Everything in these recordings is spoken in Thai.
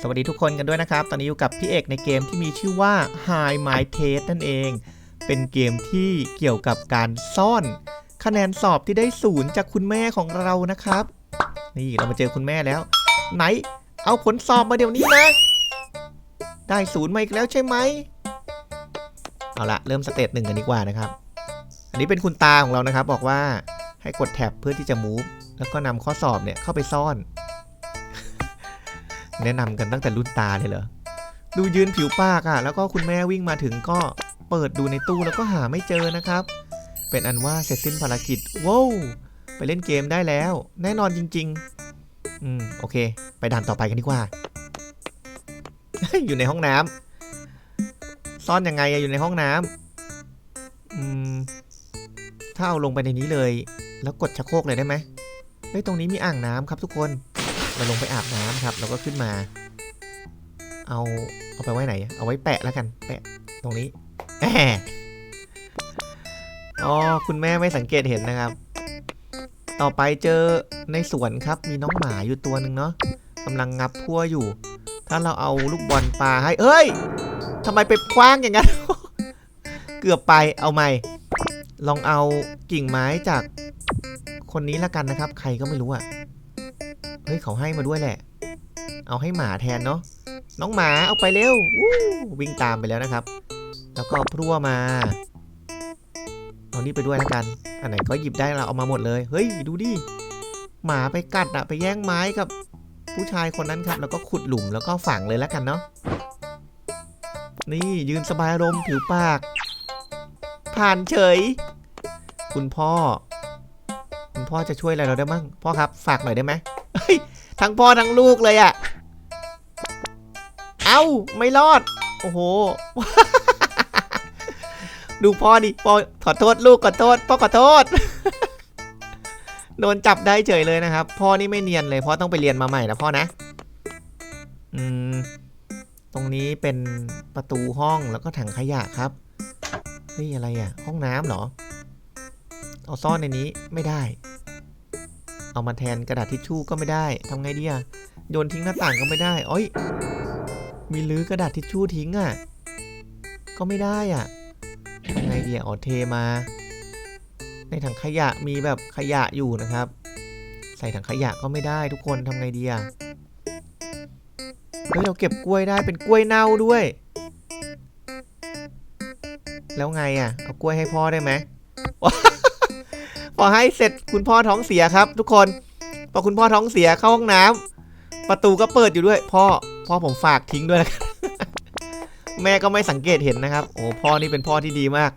สวัสดีทุกคนกันด้วยนะครับ ตอนนี้อยู่กับพี่เอกในเกมที่มีชื่อว่า High My Test นั่นเอง เป็นเกมที่เกี่ยวกับการซ่อน คะแนนสอบที่ได้ศูนย์จากคุณแม่ของเรานะครับ นี่เรามาเจอคุณแม่แล้ว ไหน เอาผลสอบมาเดี๋ยวนี้นะ ได้ศูนย์มาอีกแล้วใช่ไหม เอาละเริ่มสเตจหนึ่งกันดีกว่านะครับ อันนี้เป็นคุณตาของเรานะครับ บอกว่าให้กดแท็บเพื่อที่จะ move แล้วก็นำข้อสอบเนี่ยเข้าไปซ่อน แนะนำกันตั้งแต่รุ่นตาเลยเหรอดูยืนผิวปากอะ่ะ แล้วก็คุณแม่วิ่งมาถึงก็เปิดดูในตู้แล้วก็หาไม่เจอนะครับ เป็นอันว่าเสร็จสิ้นภารกิจว้าวไปเล่นเกมได้แล้ว แน่นอนจริง ๆ อืมโอเค ไปด่านต่อไปกันดีกว่า อยู่ในห้องน้ำซ่อนยังไงอะอยู่ในห้องน้ำอืมถ้าเอาลงไปในนี้เลย แล้วกดชักโครกเลยได้ไหมเฮ้ยตรงนี้มีอ่างน้ำครับทุกคน เราลงไปอาบน้ำครับแล้วก็ขึ้นมา เอาเอาไปไว้ไหน เอาไว้แปะแล้วกัน แปะตรงนี้แหมอ๋อคุณแม่ไม่สังเกตเห็นนะครับ ต่อไปเจอในสวนครับมีน้องหมาอยู่ตัวหนึ่งเนาะกำลังงับพั่วอยู่ ถ้าเราเอาลูกบอลปลาให้เอ้ยทำไมไปคว้างอย่างนั้น เกือบไปเอาใหม่ ลองเอากิ่งไม้จากคนนี้ละกันนะครับ ใครก็ไม่รู้อะ เฮ้ยเขาให้มาด้วยแหละ เอาให้หมาแทนเนาะน้องหมาเอาไปเร็ววิ่งตามไปแล้วนะครับ แล้วก็พรั่วมาเอานี่ไปด้วยและกัน อันไหนก็หยิบได้เราเอามาหมดเลยเฮ้ยดูดิหมาไปกัดอะไปแย่งไม้กับผู้ชายคนนั้นครับ แล้วก็ขุดหลุมแล้วก็ฝังเลยและกันเนาะนี่ยืนสบายอารมณ์ผิวปาก ผ่านเฉย คุณพ่อ คุณพ่อจะช่วยอะไรเราได้มั่งพ่อครับ ฝากหน่อยได้ไหม ทั้งพ่อทั้งลูกเลยอะเอ้าไม่รอด โอ้โห ดูพ่อดิพ่อขอโทษลูกขอโทษพ่อขอโทษ โดนจับได้เฉยเลยนะครับ พ่อนี่ไม่เนียนเลยพ่อต้องไปเรียนมาใหม่นะพ่อนะอืมตรงนี้เป็นประตูห้องแล้วก็ถังขยะครับเฮ้ยอะไรอะ ห้องน้ำเหรอ เอาซ่อนในนี้ไม่ได้ เอามาแทนกระดาษทิชชู่ก็ไม่ได้ทำไงดีอะโยนทิ้งหน้าต่างก็ไม่ได้อ้อยมีลื้อกระดาษทิชชู่ทิ้งอะก็ไม่ได้อะทำไงดีอะอ๋อเทมา ในถังขยะมีแบบขยะอยู่นะครับ ใส่ถังขยะก็ไม่ได้ทุกคนทำไงดีอะเฮ้ยเราเก็บกล้วยได้เป็นกล้วยเน่าด้วย แล้วไงอะเอากล้วยให้พ่อได้ไหม อให้เสร็จคุณพ่อท้องเสียครับ ทุกคนพอคุณพ่อท้องเสียเข้าห้องน้ำประตูก็เปิดอยู่ด้วย พ่อพ่อผมฝากทิ้งด้วยนะครับแม่ก็ไม่สังเกตเห็นนะครับ โอ้พ่อนี่เป็นพ่อที่ดีมาก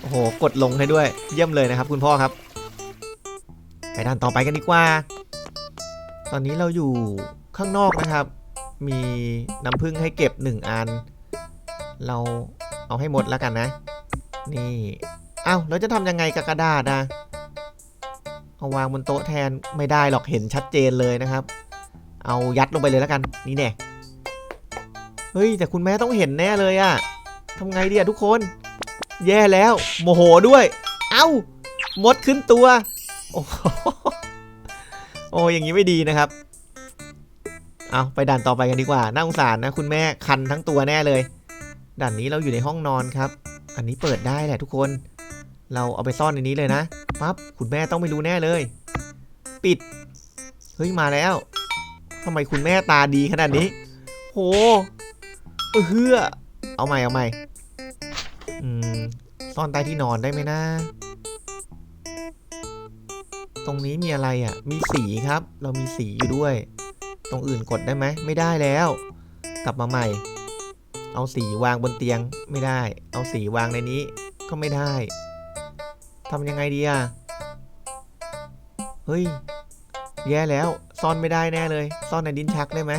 โอ้โห กดลงให้ด้วย เยี่ยมเลยนะครับ คุณพ่อครับ ไปด้านต่อไปกันดีกว่า ตอนนี้เราอยู่ข้างนอกนะครับ มีน้ำผึ้งให้เก็บหนึ่งอัน เราเอาให้หมดแล้วกันนะ นี่ เอ้าแล้วจะทำยังไงกับกระดาษอะเอาวางบนโต๊ะแทนไม่ได้หรอกเห็นชัดเจนเลยนะครับ เอายัดลงไปเลยแล้วกัน นี่แน่เฮ้ย แต่คุณแม่ต้องเห็นแน่เลยอะทำไงดีอะทุกคน แย่แล้ว โมโหด้วย เอ้ามดขึ้นตัว โอ้โหโอ้อย่างนี้ไม่ดีนะครับ เอาไปด่านต่อไปกันดีกว่า น่าสงสารนะ คุณแม่คันทั้งตัวแน่เลย ด่านนี้เราอยู่ในห้องนอนครับ อันนี้เปิดได้แหละทุกคน เราเอาไปซ่อนในนี้เลยนะปั๊บคุณแม่ต้องไม่รู้แน่เลย ปิด เฮ้ยมาแล้วทำไมคุณแม่ตาดีขนาดนี้ โหเออเฮือเอาใหม่เอาใหม่อืมซ่อนใต้ที่นอนได้ไหมนะ ตรงนี้มีอะไรอะ มีสีครับ เรามีสีอยู่ด้วย ตรงอื่นกดได้ไหม ไม่ได้แล้ว กลับมาใหม่ เอาสีวางบนเตียงไม่ได้ เอาสีวางในนี้ก็ไม่ได้ ทำยังไงดีอะ เฮ้ย แย่แล้ว ซ่อนไม่ได้แน่เลย ซ่อนในดินชักได้ไหม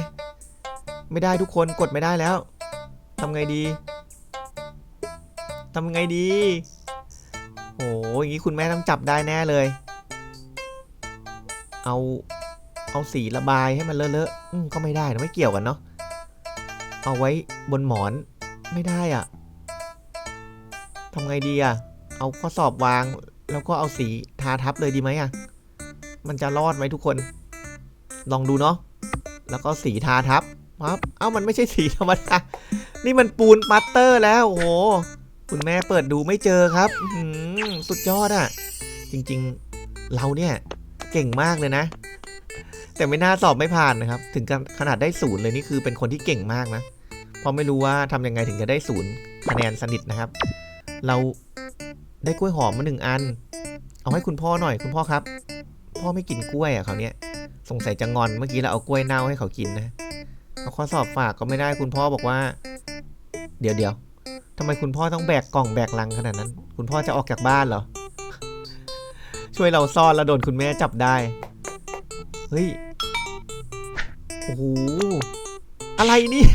ไม่ได้ทุกคนกดไม่ได้แล้ว ทำไงดี ทำไงดีโหอย่างนี้คุณแม่ต้องจับได้แน่เลย เอา เอาสีระบายให้มันเลอะๆก็ไม่ได้นะไม่เกี่ยวกันเนาะ เอาไว้บนหมอน ไม่ได้อะทำไงดีอะ เอาข้อสอบวาง แล้วก็เอาสีทาทับเลยดีไหมอะมันจะรอดไหมทุกคน ลองดูเนาะแล้วก็สีทาทับปั๊บเอ้ามันไม่ใช่สีธรรมดานี่มันปูนปัตเตอร์แล้วโอ้โหคุณแม่เปิดดูไม่เจอครับหือสุดยอดอะจริงๆเราเนี่ยเก่งมากเลยนะ แต่ไม่น่าสอบไม่ผ่านนะครับ ถึงขนาดได้ศูนย์เลยนี่คือเป็นคนที่เก่งมากนะเพราะไม่รู้ว่าทำยังไงถึงจะได้ศูนย์คะแนนสนิทนะครับ เรา ได้กล้วยหอมมาหนึ่งอัน เอาให้คุณพ่อหน่อยคุณพ่อครับ พ่อไม่กินกล้วยอะเขาเนี้ยสงสัยจะงอนเมื่อกี้เราเอากล้วยเน่าให้เขากินนะเอาข้อสอบฝากก็ไม่ได้คุณพ่อบอกว่า เดี๋ยวเดี๋ยวทำไมคุณพ่อต้องแบกกล่องแบกลังขนาดนั้น คุณพ่อจะออกจากบ้านเหรอ ช่วยเราซ่อนแล้วโดนคุณแม่จับได้ เฮ้ย โอ้โห อะไรเนี่ย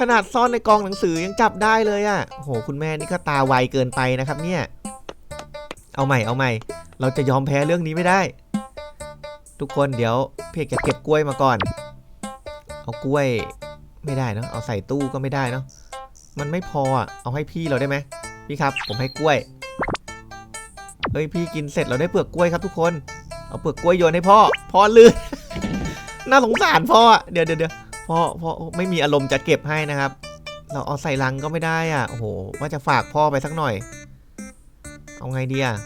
ขนาดซ่อนในกองหนังสือยังจับได้เลยอะ่ะโอ้โห คุณแม่นี่ก็ตาไวเกินไปนะครับเนี่ย เอาใหม่เอาใหม่ เราจะยอมแพ้เรื่องนี้ไม่ได้ ทุกคนเดี๋ยวเพกจะเก็บกล้วยมาก่อน เอากล้วยไม่ได้เนอะเอาใส่ตู้ก็ไม่ได้เนาะมันไม่พออะเอาให้พี่เราได้ไหมพี่ครับ ผมให้กล้วยเฮ้ยพี่กินเสร็จเราได้เปลือกกล้วยครับทุกคน เอาเปลือกกล้วยโยนให้พ่อพ่อลื่นน่าสงสารพ่อเดี๋ยวเดี๋ยวเดี๋ยวพ่อพ่อไม่มีอารมณ์จะเก็บให้นะครับ เราเอาใส่ลังก็ไม่ได้อะโอ้โหว่าจะฝากพ่อไปสักหน่อย เอาไงดีอะ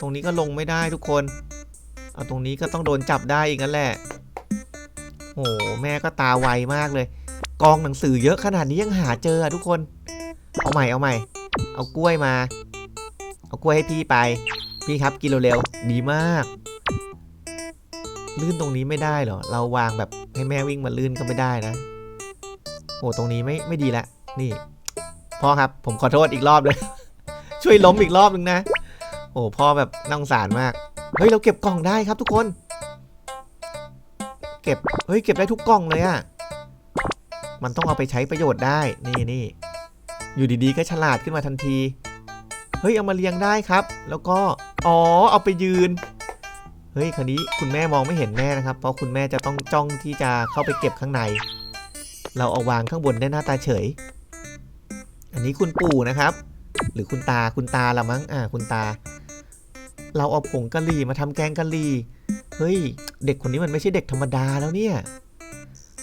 ตรงนี้ก็ลงไม่ได้ทุกคน เอาตรงนี้ก็ต้องโดนจับได้อีกนั่นแหละโอ้โหแม่ก็ตาไวมากเลย กองหนังสือเยอะขนาดนี้ยังหาเจออะทุกคน เอาใหม่เอาใหม่ เอากล้วยมา เอากล้วยให้พี่ไป พี่ครับกินเร็วๆดีมาก ลื่นตรงนี้ไม่ได้เหรอ เราวางแบบให้แม่วิ่งมาลื่นก็ไม่ได้นะโอ้ตรงนี้ไม่ไม่ดีละ นี่พ่อครับผมขอโทษอีกรอบเลย ช่วยล้มอีกรอบนึงนะ โอ้พ่อแบบน่าสงสารมาก เฮ้ยเราเก็บกล่องได้ครับทุกคน เก็บ เฮ้ยเก็บได้ทุกกล่องเลยอะมันต้องเอาไปใช้ประโยชน์ได้ นี่นี่อยู่ดีๆก็ฉลาดขึ้นมาทันที เฮ้ยเอามาเรียงได้ครับ แล้วก็ อ๋อเอาไปยืน เฮ้ยคันนี้คุณแม่มองไม่เห็นแน่นะครับ เพราะคุณแม่จะต้องจ้องที่จะเข้าไปเก็บข้างใน เราเอาวางข้างบนได้หน้าตาเฉย อันนี้คุณปู่นะครับ หรือคุณตาคุณตาละมั้งอ่าคุณตา เราเอาผงกะหรี่มาทำแกงกะหรี่เฮ้ย เด็กคนนี้มันไม่ใช่เด็กธรรมดาแล้วเนี่ย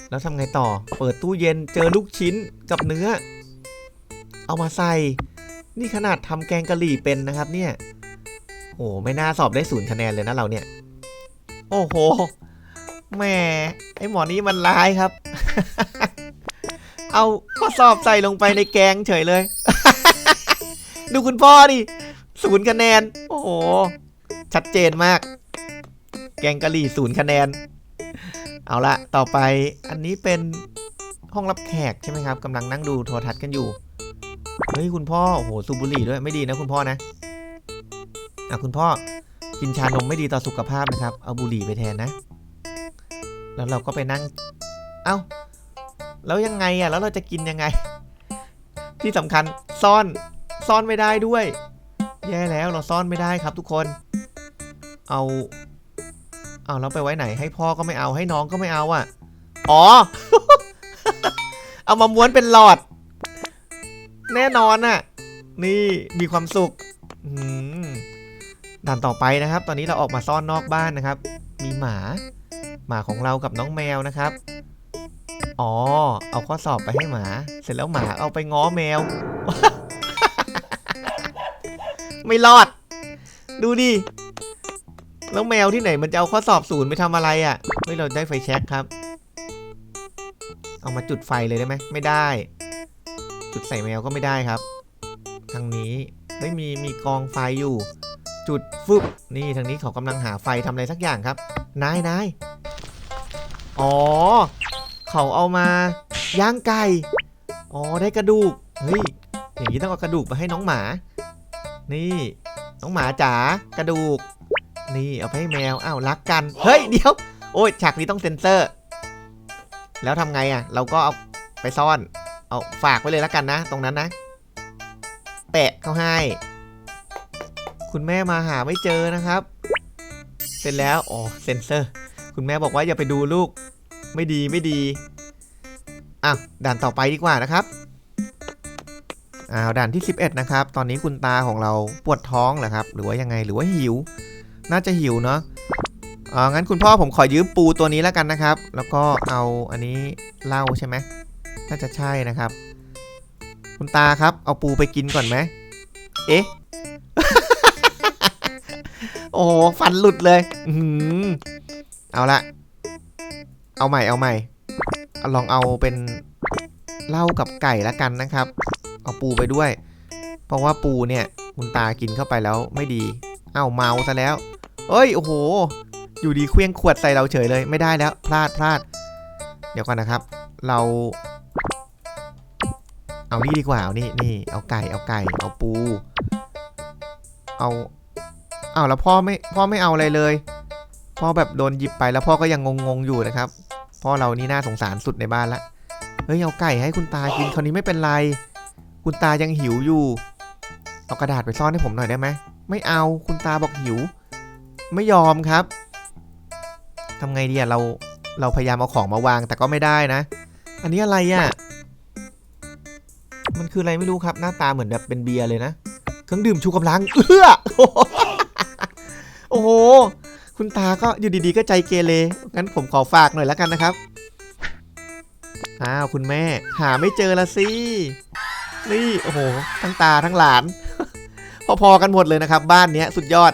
แล้วทำไงต่อเปิดตู้เย็นเจอลูกชิ้นกับเนื้อ เอามาใส่ นี่ขนาดทำแกงกะหรี่เป็นนะครับเนี่ยโอ้ไม่น่าสอบได้ศูนย์คะแนนเลยนะเราเนี่ย โอ้โหแหม่ไอหมอนี้มันร้ายครับ เอาข้อสอบใส่ลงไปในแกงเฉยเลย ดูคุณพ่อดิศูนย์คะแนน โอ้โห ชัดเจนมาก แกงกะหรี่ศูนย์คะแนน เอาละต่อไปอันนี้เป็นห้องรับแขกใช่ไหมครับกำลังนั่งดูโทรทัศน์กันอยู่ เฮ้ยคุณพ่อ โอ้โหสูบบุหรี่ด้วยไม่ดีนะคุณพ่อนะ อะคุณพ่อกินชานมไม่ดีต่อสุขภาพนะครับ เอาบุหรี่ไปแทนนะ แล้วเราก็ไปนั่ง เอ้า แล้วยังไงอะ แล้วเราจะกินยังไง ที่สำคัญซ่อน ซ่อนไม่ได้ด้วย แย่แล้วเราซ่อนไม่ได้ครับทุกคน เอา เอาแล้วไปไว้ไหนให้พ่อก็ไม่เอาให้น้องก็ไม่เอาอะ อ๋อ เอามาม้วนเป็นหลอด แน่นอนน่ะ นี่มีความสุขด่านต่อไปนะครับ ตอนนี้เราออกมาซ่อนนอกบ้านนะครับ มีหมา หมาของเรากับน้องแมวนะครับอ๋อ เอาข้อสอบไปให้หมา เสร็จแล้วหมาเอาไปง้อแมว ไม่รอด ดูดิ แล้วแมวที่ไหนมันจะเอาข้อสอบศูนย์ไปทำอะไรอะ่ะเฮ้ยเราได้ไฟแช็กครับ เอามาจุดไฟเลยได้ไหมไม่ได้ จุดใส่แมวก็ไม่ได้ครับ ทางนี้ไม่มีมีกองไฟอยู่ จุดฟึบนี่ทางนี้เขากำลังหาไฟทำอะไรสักอย่างครับ นายนายอ๋อ เขาเอามาย่างไก่ อ๋อได้กระดูก เฮ้ย อย่างนี้ต้องเอากระดูกมาให้น้องหมา นี่น้องหมาจ๋ากระดูก นี่เอาไปให้แมวอ้าวรักกัน เฮ้ยเดี๋ยว โอ้ยฉากนี้ต้องเซ็นเซอร์ แล้วทำไงอะ เราก็เอาไปซ่อน เอาฝากไว้เลยแล้วกันนะ ตรงนั้นนะ แปะเขาให้ คุณแม่มาหาไม่เจอนะครับ เสร็จแล้วอ๋อเซ็นเซอร์ คุณแม่บอกว่าอย่าไปดูลูก ไม่ดีไม่ดีอะด่านต่อไปดีกว่านะครับ อ้าวด่านที่ 11 นะครับ ตอนนี้คุณตาของเราปวดท้องเหรอครับ หรือว่ายังไงหรือว่าหิว น่าจะหิวเนาะอ๋องั้นคุณพ่อผมขอยืมปูตัวนี้แล้วกันนะครับ แล้วก็เอาอันนี้เหล้าใช่ไหมน่าจะใช่นะครับ คุณตาครับเอาปูไปกินก่อนไหมเอ๊ะโอ้ฟันหลุดเลย อือเอาละ เอาใหม่เอาใหม่ ลองเอาเป็นเหล้ากับไก่ละกันนะครับ เอาปูไปด้วย เพราะว่าปูเนี่ยคุณตากินเข้าไปแล้วไม่ดีเอ้าเมาซะแล้ว เอ้ยโอ้โห อยู่ดีเคลี้ยงขวดใส่เราเฉยเลยไม่ได้แล้ว พลาดพลาด เดี๋ยวก่อนนะครับ เรา เอานี่ดีกว่าเอานี่นี่เอาไก่เอาไก่ เอาปู เอาเอาแล้วพ่อไม่พ่อไม่เอาอะไรเลยพ่อแบบโดนหยิบไปแล้วพ่อก็ยังงงๆอยู่นะครับพ่อเรานี่น่าสงสารสุดในบ้านละเฮ้ยเอาไก่ให้คุณตากินคราวนี้ไม่เป็นไร คุณตายังหิวอยู่ เอากระดาษไปซ่อนให้ผมหน่อยได้ไหม ไม่เอา คุณตาบอกหิว ไม่ยอมครับ ทำไงดีอะเรา เราพยายามเอาของมาวางแต่ก็ไม่ได้นะ อันนี้อะไรอะมันคืออะไรไม่รู้ครับ หน้าตาเหมือนแบบเป็นเบียร์เลยนะ เครื่องดื่มชูกำลัง เอื้อ โอ้โห คุณตาก็อยู่ดีๆ ก็ใจเกเร งั้นผมขอฝากหน่อยแล้วกันนะครับ อ้าว คุณแม่ หาไม่เจอละสิ นี่โอ้โหทั้งตาทั้งหลาน พอๆกันหมดเลยนะครับ บ้านเนี้ยสุดยอด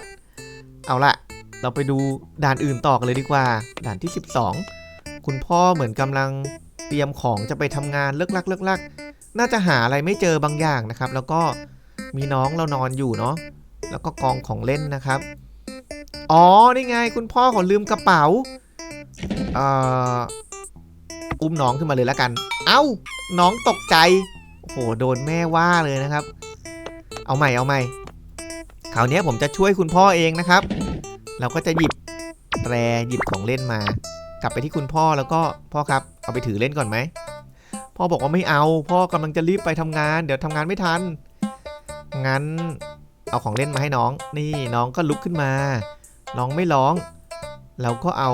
เอาละเราไปดูด่านอื่นต่อกันเลยดีกว่า ด่านที่ 12 คุณพ่อเหมือนกำลังเตรียมของจะไปทำงานเลิกลักเลิกลักน่าจะหาอะไรไม่เจอบางอย่างนะครับ แล้วก็มีน้องเรานอนอยู่เนาะแล้วก็กองของเล่นนะครับ อ๋อนี่ไง คุณพ่อเขาลืมกระเป๋าเอ่ออุ้มน้องขึ้นมาเลยแล้วกัน เอ้าน้องตกใจ หโดนแม่ว่าเลยนะครับ เอาใหม่เอาใหม่คราวนี้ผมจะช่วยคุณพ่อเองนะครับ เราก็จะหยิบแตรหยิบของเล่นมา กลับไปที่คุณพ่อแล้วก็พ่อครับ เอาไปถือเล่นก่อนไหมพ่อบอกว่าไม่เอา พ่อกำลังจะรีบไปทำงาน เดี๋ยวทำงานไม่ทัน งั้นเอาของเล่นมาให้น้อง นี่น้องก็ลุกขึ้นมา น้องไม่ร้อง เราก็เอา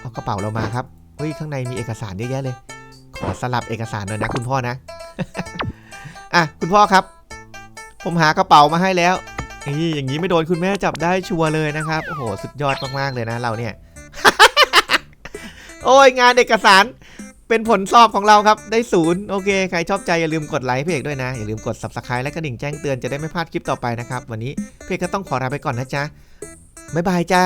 เอากระเป๋าเรามาครับ เฮ้ยข้างในมีเอกสารเยอะแยะเลย ขอสลับเอกสารหน่อยนะคุณพ่อนะ อะคุณพ่อครับ ผมหากระเป๋ามาให้แล้วนี่อย่างนี้ไม่โดนคุณแม่จับได้ชัวร์เลยนะครับ โอ้โห สุดยอดมากๆเลยนะเราเนี่ย โอ้ยงานเอกสารเป็นผลสอบของเราครับ ได้ศูนย์โอเค ใครชอบใจอย่าลืมกดไลค์เพจด้วยนะ อย่าลืมกด subscribe และกระดิ่งแจ้งเตือนจะได้ไม่พลาดคลิปต่อไปนะครับ วันนี้เพจก็ต้องขอลาไปก่อนนะจ๊ะบ๊ายบายจ้า